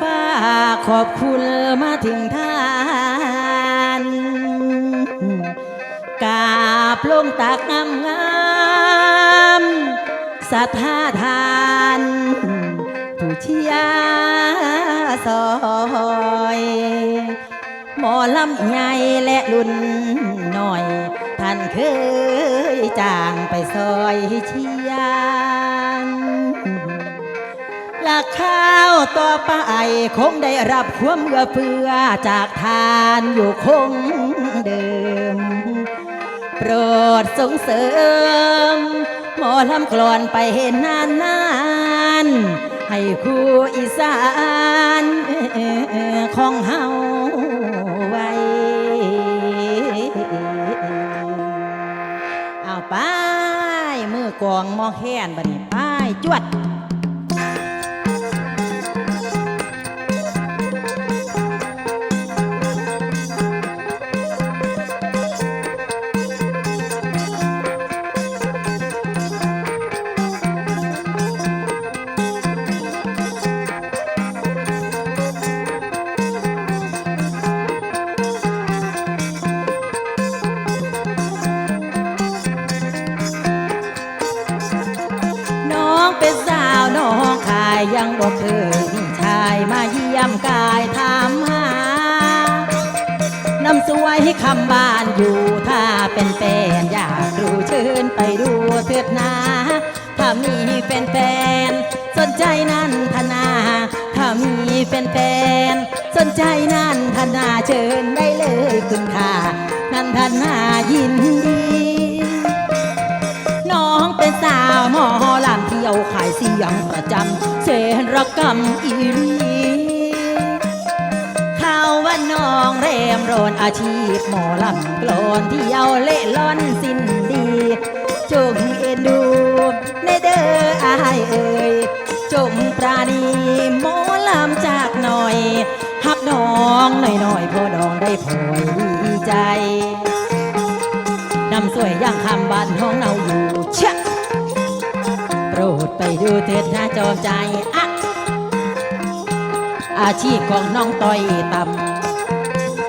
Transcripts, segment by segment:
ฟ้าขอบคุณมาถึงท่านกาบลงตักงามงามสัทธาทานผู้เชียร์ซอยหมอลำใหญ่และรุ่นหน่อย ท่านเคยจ้างไปซอยเชียง ข้าวต่อไปคงได้รับความเอื้อเฟื้อจากทานอยู่คงเดิม โปรดส่งเสริม หมอลำกลอนไปเห็นนานนานๆให้ครูอีสานของเฮาไว้เอาไปมือกวองมอแค้นบัดนี้ไปจวดายยังบอกเคยมีชายมาเยี่ยมกายถามหา น้ำสวยคำบ้านอยู่ถ้าเป็นแฟนอยากดูเชิญไปดูเถิดนา ถ้ามีแฟนแฟนสนใจนั้นธนา ถ้ามีแฟนแฟนสนใจนั้นธนาเชิญได้เลยคุณค่านันธนายินดีาวหมอลำเที่ยวขายเสียงประจำเสนรกรรมอีรีข่าวว่าน้องเรมโรนอาชีพหมอลำกลอนเที่ยวเล่ล่อนสิ้นดีจงเอ็นดูในเด้ออายเอ่ยจงปราณีหมอลำจากหน่อยหักน้องหน่อยๆพอน้องได้พลอยดีใจนำสวยย่างคำบ้านห้องเราอยู่เชะ โปรดไปดูเถิดนะจอมใจอะอาชีพของน้องต้อยต่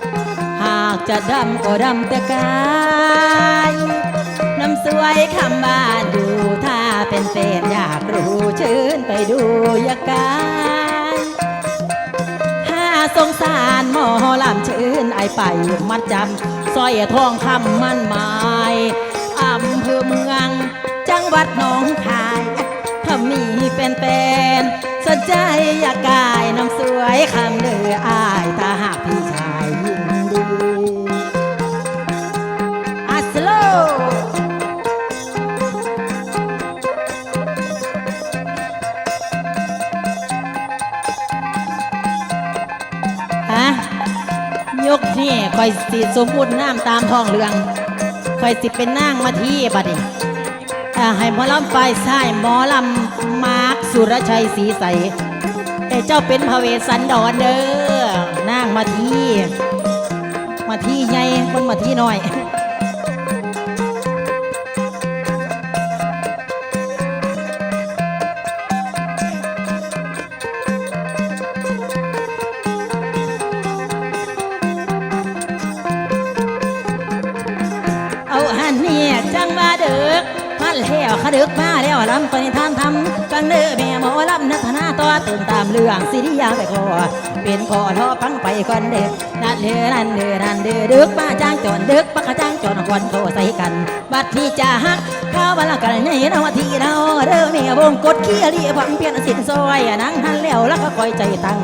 ำหากจะดำก็ดำแต่กายนำสวยคำบ้านอยู่ถ้าเป็นเฟนอยากรู้เชิญไปดูยากายถ้าสงสารหมอลำเชิญไอไปมัดจำสร้อยทองคำมั่นหมายอำเภอเมืองจังหวัดหนองคาย มีเป็นแฟนสนใจอยากกายน้ำสวยคำเดืออายถ้าหากพี่ชายยินดีอัสโลฮะยกนี่คอยสิสมมุติน้ำตามท้องเรืองคอยสิเป็นนางมาที่บัดนี้ ให้หมอลำไฟใส่หมอลำมาร์คสุรชัยสีใสแต่เจ้าเป็นพระเวสสันดรเด้อนางมาที่ มาที่ใหญ่คนมาที่น้อย ขดึกมาแล้วลำตอนนี้ท่านทำกังเด้อแม่หมอลำนัทนาต่อเติมตามเรื่องสิริยาไปขอเป็นขอรอฟังไปก่อนเด้อนั่นเด้อนั่นเด้อนั่นเด้อดึกมาจ้างจนดึกปากจ้างจนควันเขาใส่กัน บัดที่จะฮักข้าวบลากันในนวัที่เราเด้อแม่วงกดเคียรีฟังเพียนสินซอยนั่งหันแล้วแล้วก็คอยใจตั้ง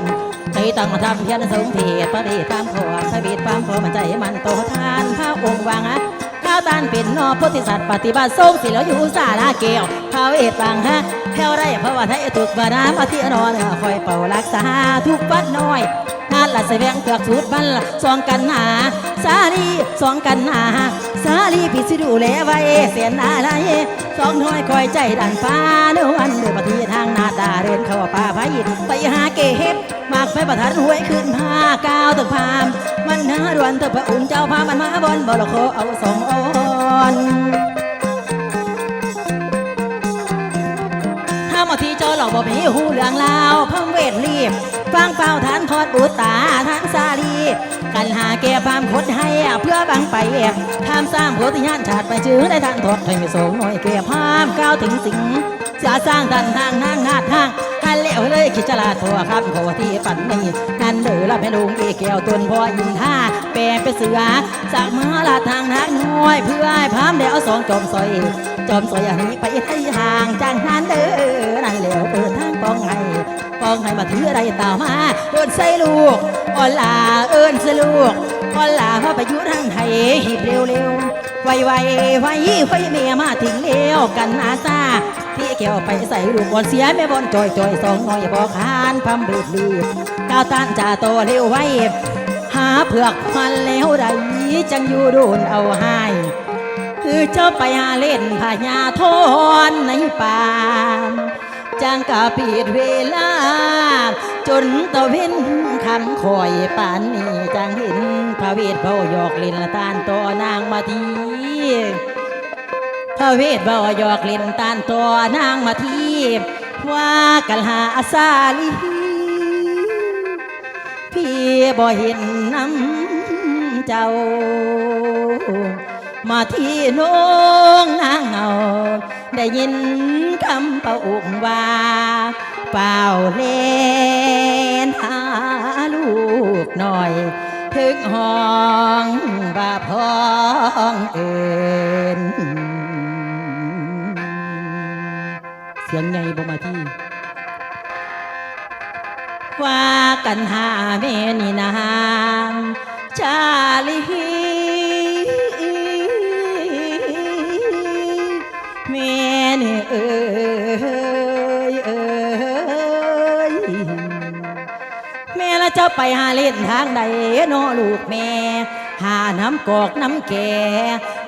ใจตั้งทำเพียรสงเพศพระเดชตามขอพระเวทความขอมันใจมันโตทานพระองค์วางอะาวตานเป็นนพุทธิสัตว์ปฏิบัติทรงสิแล้วอยู่สาลาเกลพระเวทบางฮะแถวไรเพราะว่าไทยถูกบานามาที่นอนคอยเป่ารักษาทุกวัดน้อย งานละเสวงเกือกสูตรมันละสองกันหาสาลีสองกันหาสาลีพี่สิดูแลไว้เสียนอะไรสองน้อยคอยใจดันฟ้าเนื้อวันเดือปฏิทางนาดาเดินเข้าป่าพายไปหาเก็บมากไฟประทัดหวยขึ้นผ้าก้าวตึกพามมันหาดวนตึกพระอุ่นเจ้าพามันมาบนบลโคเอาสองอ่อน ที่เจ้าหลอกบอกให้หูเหลืองลาวพังเวทรีบฟังเฝ้าฐานทอดบุตรตาทานสาลีกันหาแก่ความคดให้เพื่อบังไปทำสร้างโพธิญาณชาติไปจึงได้ทานทอดให้มีสงหน่อยแก่พามก้าวถึงสิงจะสร้างดันทางนางงาดทางหันเลี้ยวเลยคิดจะลาตัวครับโคที่ปันนี่นั่นเดือละแม่ลุงเอแก้วตนพ่อยินท่าแปลไปเสือจากมาลาทางนักน้อยเพื่อให้พามเดี๋ยวสองจอมซอย จอมซอยอันนี้ไปให้ห่างจากนั้นเด้อนั่นเหลวเปิดทางปองให้ปองให้มาถืออะไรต่อมาเอินใส่ลูกอ่อนลาเอินใส่ลูกอ่อนลาพาไปอยุทางไทยหีบเร็วเร็วๆไวไวไวไวเมียมาถึงเลี้ยวกันอาซาที่แก้วไปใส่ลูกบอลเสียแม่บอลจอยจอยสองน่อยบอกหานพัมบีบลีบก้าวตานจ่าโตเร็วไวหาเผือกพันแล้วใดจังอยู่โดนเอาให้ คือเจ้าไปหาเล่นพญาทอนในป่าจังกะปิดเวลา จนตะเว้นคำคอยป่านนี้จังเห็นพระเวทเบาหยอกเล่นตานตัวนางมาทีพระเวทเบาหยอกเล่นตานตัวนางมาทีว่ากันหาอาซาลีพี่บ่เห็นน้ำเจ้า มาที่น้องนางเงาได้ยินคำเป่าอุกว่าเป่าเล่นหาลูกหน่อย ถึงห้องว่าพ้องเอินเสียงไงบ่มาที่ว่ากันหาเมนีนามชาลี และเจ้าไปหาเล่นทางใดเนลูกแม่ หาน้ำกอกน้ำแก่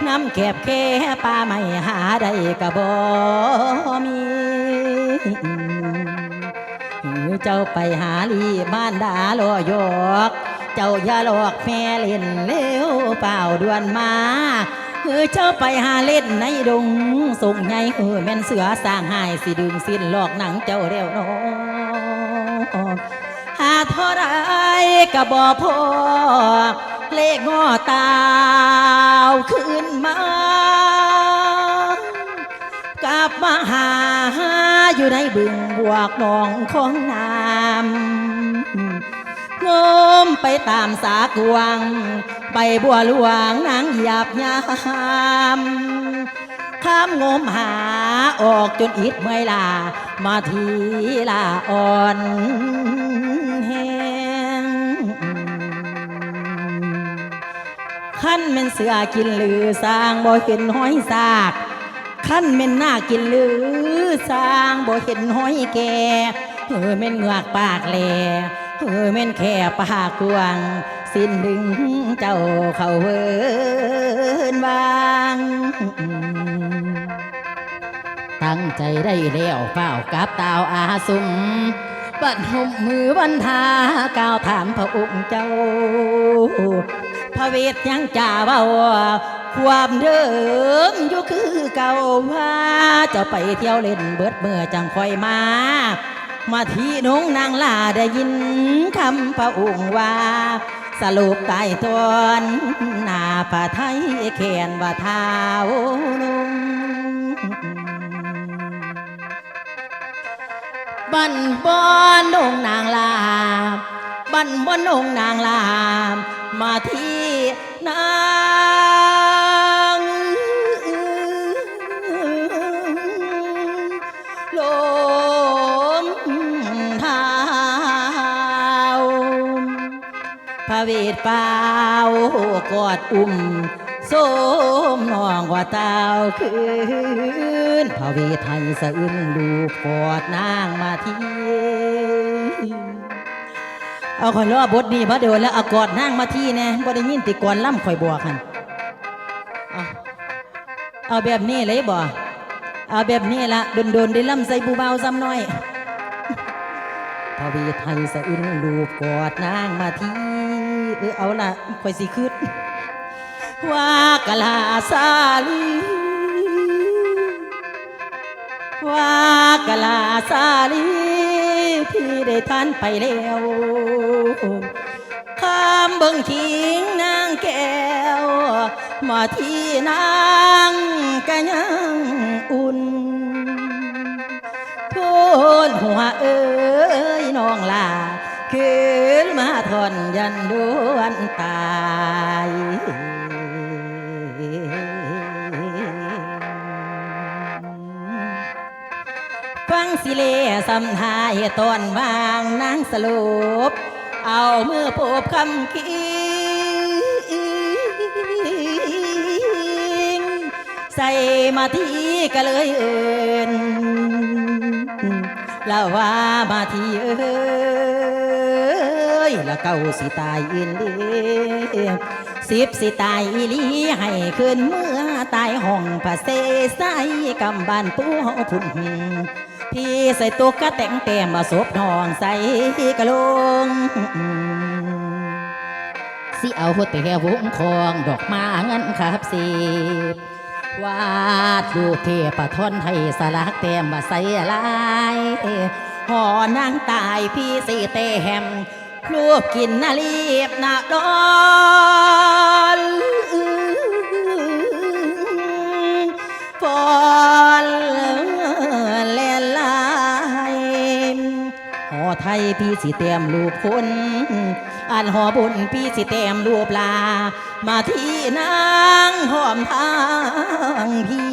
น้ำแคบแค่ปลาไม่หาได้กะบ่มีเจ้าไปหาลีบ้านดาลอยอกเจ้าอย่าหลอกแม่เล่นเลี้ยวเปล่าด่วนมาเออเจ้าไปหาเล่นในดงส่งใหญ่เออแม่นเสือสร้างหายสิดึงสิ้นหลอกหนังเจ้าเร็วนหาเท่าไรก็บ่พอเลขงอตาวขึ้นมากลับมาหาอยู่ในบึงบวกหนองของน้ำงมไปตามสากวงใบบัวหลวงนางหยาบยามข้ามงมหาออกจนอิดเมื่อยลา มาทีลาอ่อน ขั้นแม่นเสือกินหรือสร้างบ่เห็นห้อยซากขั้นแม่นหน้ากินหรือสร้างบ่เห็นห้อยแก่เออแม่นเหงือกปากแหลเออแม่นแค่ปากกวางสิ้นดึงเจ้าเขาเวินวางตั้งใจได้แล้วเฝ้ากับตาวอาสุมบัดหุมมือบันทากล่าวถามพระองค์เจ้า พระเวทยังจ่าเบาความเดิมอยู่คือเก่าว่าจะไปเที่ยวเล่นเบิดเมื่อจังคอยมา มาที่นงนางลาได้ยินคำพระองค์ว่า สรุปตายตอนหน้าผาไทยแขนว่าเท้านงบันบอนนงนางลาบันบอนนงนางลาบมาที่ นางลมเท้าพระเวทเปล่ากอดอุ้มโสมน้องว่าเต้าคืนพระเวทไทยสะอื้นลูกกอดนางมาที เอาข่อยล้อบทนี้พระเดี๋ยวแล้วอากอดนางมาที่แน่บ่ได้ยินติก่อนล่ำข่อยบวกหันเอาเอาแบบนี้เลยบ่เอาแบบนี้ละโดนๆได้ล่ำใส่บูเบาซ้ำน้อยพวทไทยสะอื้นลูกกอดนางมาที่เออเอาละข่อยสิคืดว่ากะลาสาลีว่ากะลาสาลี ที่ได้ท่านไปแล้วข้ามเบิ่งทิ้งนางแก้ว มาที่นางก็ยังอุ่นทูลหัวเอ้ยน้องลาขึ้นมาทอนยันดวนตาย ฟังสิเลสำทายตอนวางนางสลบเอามือโปบคำคิงใส่มาทีก็เลยเอินแล้วว่ามาทีเอ้ยแล้วเก้าสิตายอินเลีสิบสิตายอีลีให้ขึ้นเมื่อตายห้องผาเซใส่กำบานปูเฮาพุ่น พี่ใส่ตัวกะแต่งเต็มมาศพนองใส่กะลงสิเอาหัวแต่วงคองดอกมาเงินครับสิวาดดูกเทพทนให้สลักเต็มมาใส่ลายหอนางตายพี่สิเตแฮมลูกกินนาลีบนาดอนฟอ ไทยพี่สิเตรียมรูปคนอันหอบุญพี่สิเต็มรูปลา มาที่นางหอมทางพี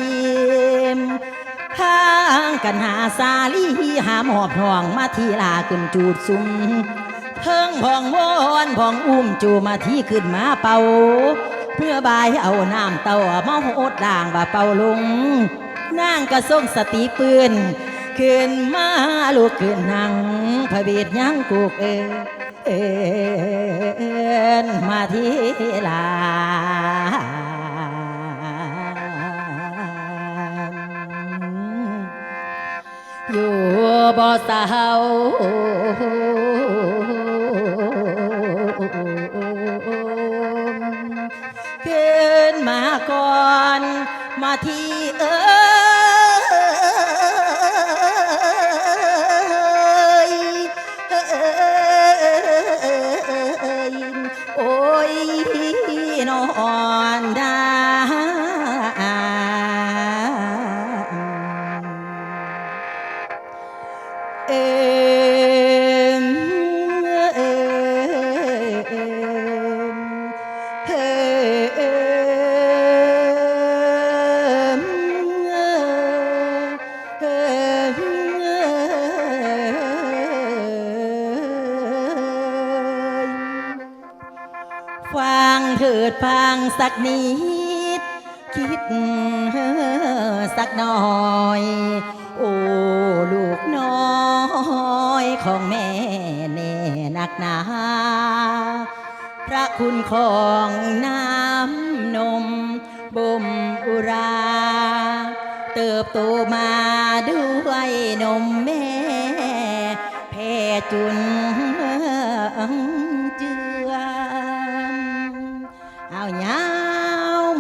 มทางกันหาสาลีหามหอบห่องมาที่ลาขึ้นจูดซุ่มเพิ่งพองวอนพองอุ้มจูมาที่ขึ้นมาเป่า เพื่อบายเอาน้ำเต่ามาโหดด่างบาเป่าลงนางกระส่งสติปืน ขึ้นมาลูกขึ้นนั่งพระบียดยังกูกเอเอนมาที่ลานอยู่บ่เศร้าขึ้นมาก่อน มาที่เอ้ย นอนดาเอ กนิด คิดสักหน่อย โอ้ ลูกน้อยของแม่แน่นักหนาพระคุณของน้ำนมบ่มอุรา เติบโตมาด้วยนมแม่แพ่จุน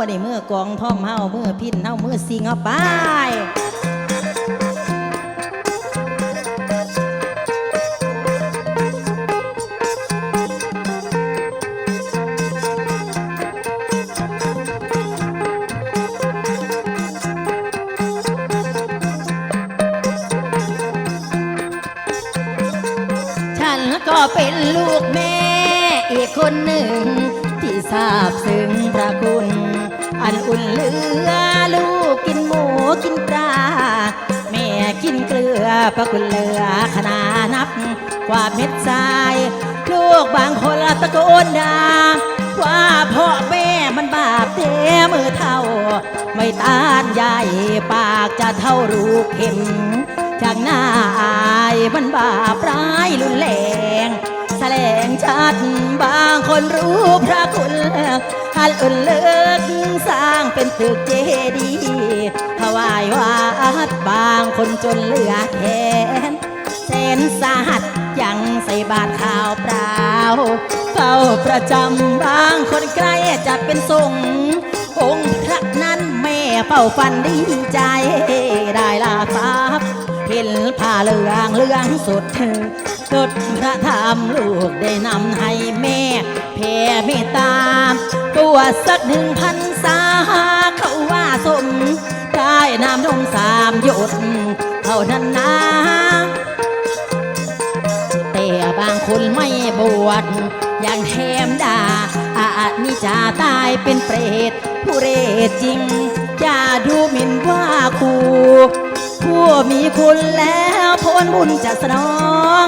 มาได้เมื่อกองท่อมเฮาเมื่อพินเฮาเมื่อสิงเอาไปก็เป็นลูกแม่อีกคนหนึ่งที่ทราบซึ้ง เหลือ ลูกกินหมูกินปลาแม่กินเกลือพระคุณเหลือขนานับกว่าเม็ดทราย ลูกบางคนละตะโกนด่าว่าพ่อแม่มันบาปเต้มือเท่า ไม่ต้านใหญ่ปากจะเท่ารูเข็มจากหน้าอายมันบาปร้ายรุนแรงแสลงชัดบางคนรู้พระคุณ ฮัลอุ่นเลิกสร้างเป็นตึกเจดีย์ถวายวาดบางคนจนเหลือแขนแสนสาหัสยังใส่บาทข้าวเปล่าเฝ้าประจำบางคนใกล้จะเป็นทรงฆ์องค์พระนั้นแม่เฝ้าฟันดีใจได้ลาทรัพย์เห็นผ้าเหลืองเหลืองสุด สุดพระธรรมลูกได้นำให้แม่แผ่เมตตาตัวสักหนึ่งพันษาเขาว่าสม ได้น้ำนมสามหยดเท่านั้นนะแต่บางคนไม่บวชอย่างแถมด่าอาจมีจะตายเป็นเปรตผู้เรศจริงอย่าดูหมิ่นว่าครูผู้มีคุณแล้วผลบุญจะสนอง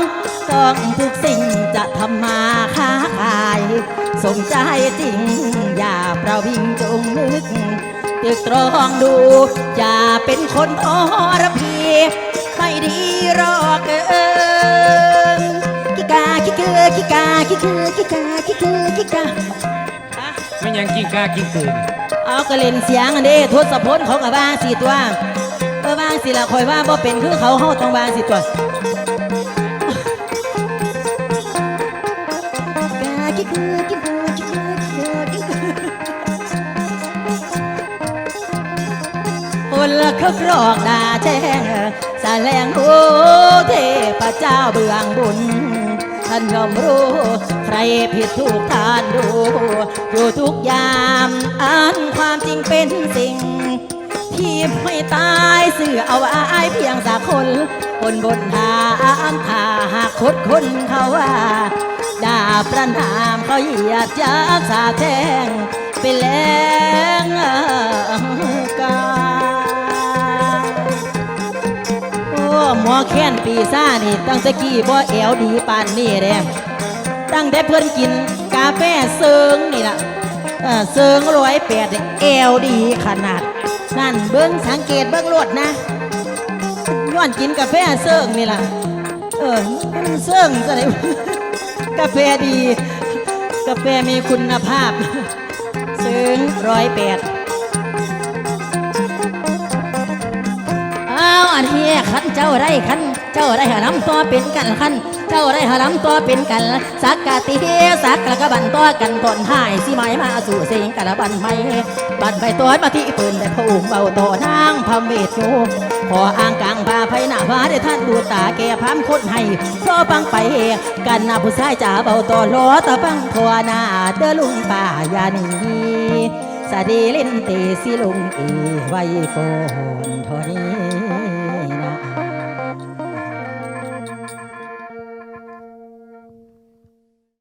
ต้องทุกสิ่งจะทำมาค้าขาย สมใจจริง อย่าประวิงจงนึกตึกตรองดู อย่าเป็นคนทรพีไม่ดีหรอกเอิงกิกากิเกือกิกากิคือกิกากิคือกิกาอะไม่ยังกินกากินกืนเอากระเล่นเสียงอันเด้ทศพลเขากับว่าสี่ตัวเออว่าสิละคอยว่าบ่เป็นคือเขาเฮาต้องว่าสิตัว คือกนละคึกรอกดาแจ้งแสลงโอ้เทพเจ้าเบื้องบุญ ท่านยอมรู้ ใครผิดถูกท่านดู อยู่ทุกยามอันความจริงเป็นสิ่ง ที่ไม่ตายเสื่อเอาอายเพียงสักคน คนบนทามทาหากคดคนเขาว่า ดาประนามเขาเหยียดยักสาแทงเป็นแรงกาโอ้หมอแค้นปีซ่านี่ ตั้งแต่กี้บ่แอวดีปานนี่เด้ตั้งแต่เพื่อนกินกาแฟเซิงนี่ล่ะเออเซิงร้อยแปดนี่แอวดีขนาด นั่นเบิ้งสังเกตเบิ้งโลดนะย้อนกินกาแฟเซิงนี่ล่ะ เออเซิงซะเลย กาแฟดี กาแฟมีคุณภาพ ซึ้งร้อยแปดอ้าวอันนี้ขันเจ้าได้ขัน เจ้าได้หาลำตัวเป็นกันขันเจ้าได้หาลำตัวเป็นกัน สักกะติสักกะกะบันตัวกันตนหายสิไม้มาสู่เสียงกะละบันไม่บันไปตัวมาที่ปืนแต่พระองค์เบาตัวนางพระเวทโยขออ้างกลางพาไพหน้าฟ้าได้ท่านดูตาแก่พามคนให้เพราะปังไปกันนาผู้ชายจ่าเบาตัวล้อตะบังทัวนาเด้อลุงป่ายานีสดีลินตีสิลุงอีไว้ก่อนท่านี้